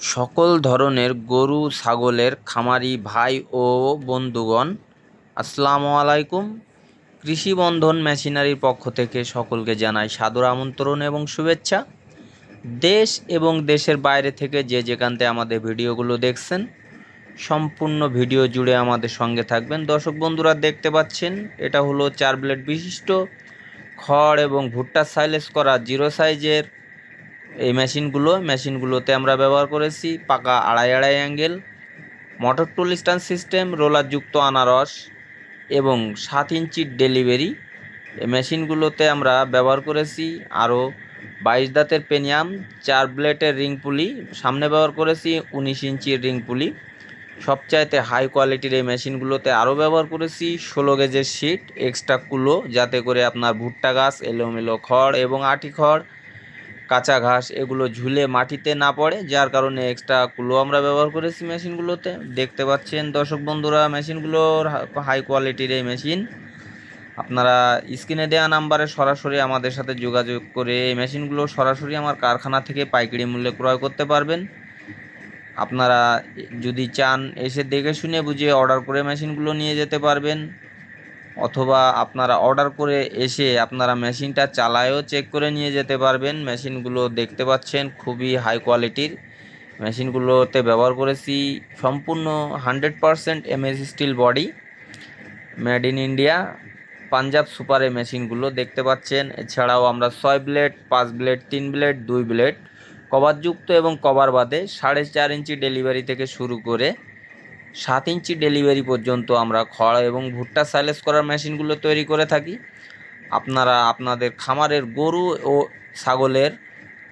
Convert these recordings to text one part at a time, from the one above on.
সকল ধরনের গরু, ছাগলের খামারি ভাই ও বন্ধুগণ, আসসালামু আলাইকুম। কৃষি বন্ধন মেশিনারির পক্ষ থেকে সকলকে জানাই সাদর আমন্ত্রণ এবং শুভেচ্ছা। দেশ এবং দেশের বাইরে থেকে যে যেখানতে আমাদের ভিডিওগুলো দেখছেন, সম্পূর্ণ ভিডিও জুড়ে আমাদের সঙ্গে থাকবেন। দর্শক বন্ধুরা দেখতে পাচ্ছেন, এটা হলো চার ব্লেড বিশিষ্ট, খড় এবং ভুট্টা সাইলেস করা জিরো সাইজের এই মেশিনগুলো, মেশিনগুলোতে আমরা ব্যবহার করেছি পাকা আড়াই আড়াই angle, motor tool stand system রোলারযুক্ত আনারস এবং সাত ইঞ্চির ডেলিভারি। এই মেশিনগুলোতে আমরা ব্যবহার করেছি আরও বাইশ দাঁতের পেনিয়াম, চার ব্লেটের রিং পুলি, সামনে ব্যবহার করেছি উনিশ ইঞ্চির রিং পুলি। সবচাইতে হাই কোয়ালিটির এই মেশিনগুলোতে আরও ব্যবহার করেছি ষোলো গেজের শিট, এক্সট্রা কুলো, যাতে করে আপনার ভুট্টা গাছ, এলোমেলো খড় এবং আটি খড় কাঁচা ঘাস এগুলো ঝুলে মাটিতে না পড়ে, যার কারণে এক্সট্রা কুলো আমরা ব্যবহার করেছি মেশিনগুলোতে। দেখতে পাচ্ছেন দর্শক বন্ধুরা মেশিনগুলোর হাই কোয়ালিটির এই মেশিন। আপনারা স্ক্রিনে দেওয়া নাম্বারে সরাসরি আমাদের সাথে যোগাযোগ করে এই মেশিনগুলো সরাসরি আমার কারখানা থেকে পাইকারি মূল্যে ক্রয় করতে পারবেন। আপনারা যদি চান, এসে দেখে শুনে বুঝে অর্ডার করে মেশিনগুলো নিয়ে যেতে পারবেন। অথবা আপনারা অর্ডার করে এসে আপনারা মেশিনটা চালায়ও চেক করে নিয়ে যেতে পারবেন। মেশিনগুলো দেখতে পাচ্ছেন, খুবই হাই কোয়ালিটির মেশিনগুলোতে ব্যবহার করেছি সম্পূর্ণ hundred percent MS steel body made in India Punjab সুপারে মেশিনগুলো দেখতে পাচ্ছেন। এছাড়াও আমরা ছয় ব্লেড পাঁচ ব্লেড তিন ব্লেড দুই ব্লেড কভারযুক্ত এবং কভার বাদে সাড়ে চার ইঞ্চি ডেলিভারি থেকে শুরু করে সাত ইঞ্চি ডেলিভারি পর্যন্ত আমরা খড় এবং ভুট্টা সাইলেস করার মেশিনগুলো তৈরি করে থাকি। আপনারা আপনাদের খামারের গরু ও ছাগলের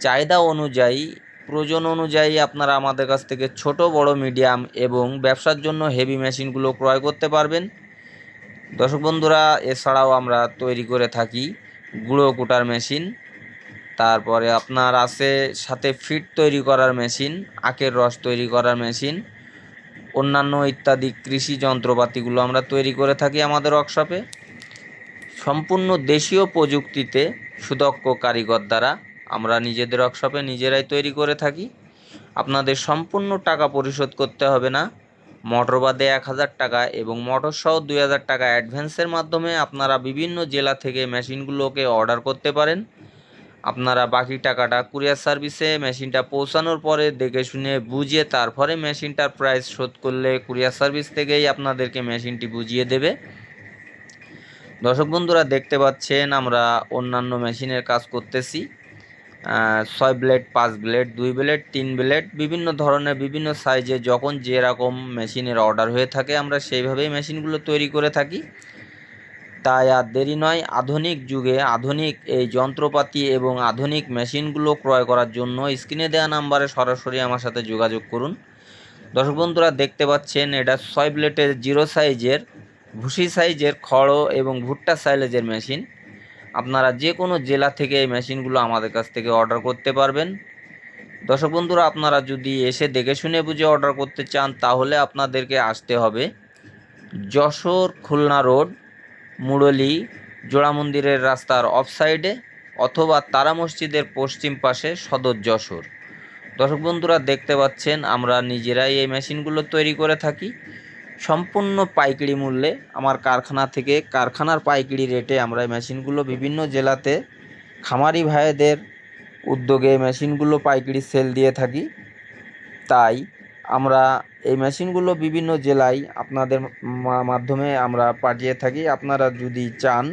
চাহিদা অনুযায়ী, প্রয়োজন অনুযায়ী আপনারা আমাদের কাছ থেকে ছোট, বড়, মিডিয়াম এবং ব্যবসার জন্য হেভি মেশিনগুলো ক্রয় করতে পারবেন। দর্শক বন্ধুরা, এছাড়াও আমরা তৈরি করে থাকি গুঁড়ো কুটার মেশিন। তারপরে আপনার আছে সাথে ফিট তৈরি করার মেশিন, আখের রস তৈরি করার মেশিন। অন্যান্য ইত্যাদি কৃষি যন্ত্রপাতিগুলো আমরা তৈরি করে থাকি আমাদের ওয়ার্কশপে সম্পূর্ণ দেশীয় প্রযুক্তিতে সুদক্ষ কারিগর দ্বারা আমরা নিজেদের ওয়ার্কশপে নিজেরাই তৈরি করে থাকি। আপনাদের সম্পূর্ণ টাকা পরিশোধ করতে হবে না। মোটর বাদে এক হাজার টাকা এবং মোটর সহ দুই হাজার টাকা অ্যাডভান্সের মাধ্যমে আপনারা বিভিন্ন জেলা থেকে মেশিনগুলোকে অর্ডার করতে পারেন। আপনারা বাকি টাকাটা কুরিয়ার সার্ভিসে মেশিনটা পৌঁছানোর পরে দেখে শুনে বুঝিয়ে তারপরে মেশিনটার প্রাইস শোধ করলে কুরিয়ার সার্ভিস থেকেই আপনাদেরকে মেশিনটি বুঝিয়ে দেবে। দর্শক বন্ধুরা, দেখতে পাচ্ছেন আমরা অন্যান্য মেশিনের কাজ করতেছি। ছয় ব্লেড পাঁচ ব্লেড দুই ব্লেড তিন ব্লেড বিভিন্ন ধরনের, বিভিন্ন সাইজে যখন যেরকম মেশিনের অর্ডার হয়ে থাকে, আমরা সেইভাবেই মেশিনগুলো তৈরি করে থাকি। তাই আর দেরি নয়, আধুনিক যুগে আধুনিক এই যন্ত্রপাতি এবং আধুনিক মেশিনগুলো ক্রয় করার জন্য স্ক্রিনে দেওয়া নাম্বারে সরাসরি আমার সাথে যোগাযোগ করুন। দর্শক বন্ধুরা, দেখতে পাচ্ছেন এটা ছয় প্লেটের জিরো সাইজের, ভুসি সাইজের খড় এবং ভুট্টা সাইজের মেশিন। আপনারা যে কোনো জেলা থেকে এই মেশিনগুলো আমাদের কাছ থেকে অর্ডার করতে পারবেন। দর্শক বন্ধুরা, আপনারা যদি এসে দেখে শুনে বুঝে অর্ডার করতে চান, তাহলে আপনাদেরকে আসতে হবে যশোর খুলনা রোড মুরলী, জোড়া মন্দিরের রাস্তার অফ সাইডে অথবা তারা মসজিদের পশ্চিম পাশে সদর যশোর। দর্শক বন্ধুরা, দেখতে পাচ্ছেন, আমরা নিজেরাই এই মেশিনগুলো তৈরি করে থাকি। সম্পূর্ণ পাইকারি মূল্যে আমার কারখানা থেকে কারখানার পাইকারি রেটে আমরা এই মেশিনগুলো বিভিন্ন জেলাতে খামারি ভাইদের উদ্যোগে মেশিনগুলো পাইকারি সেল দিয়ে থাকি। তাই আমরা এই মেশিনগুলো বিভিন্ন জেলায় আপনাদের মাধ্যমে আমরা পাঠিয়ে থাকি। আপনারা যদি চান,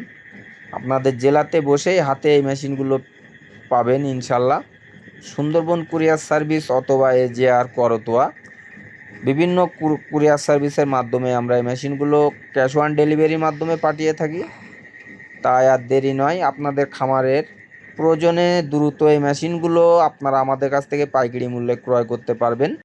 আপনাদের জেলাতে বসেই হাতে এই মেশিনগুলো পাবেন ইনশাল্লাহ। সুন্দরবন কুরিয়ার সার্ভিস অথবা এ জে আর করতোয়া। বিভিন্ন কুরিয়ার সার্ভিসের মাধ্যমে আমরা এই মেশিনগুলো ক্যাশ অন ডেলিভারির মাধ্যমে পাঠিয়ে থাকি। তাই আর দেরি নয়, আপনাদের খামারের প্রয়োজনে দ্রুত এই মেশিনগুলো আপনারা আমাদের কাছ থেকে পাইকারি মূল্যে ক্রয় করতে পারবেন।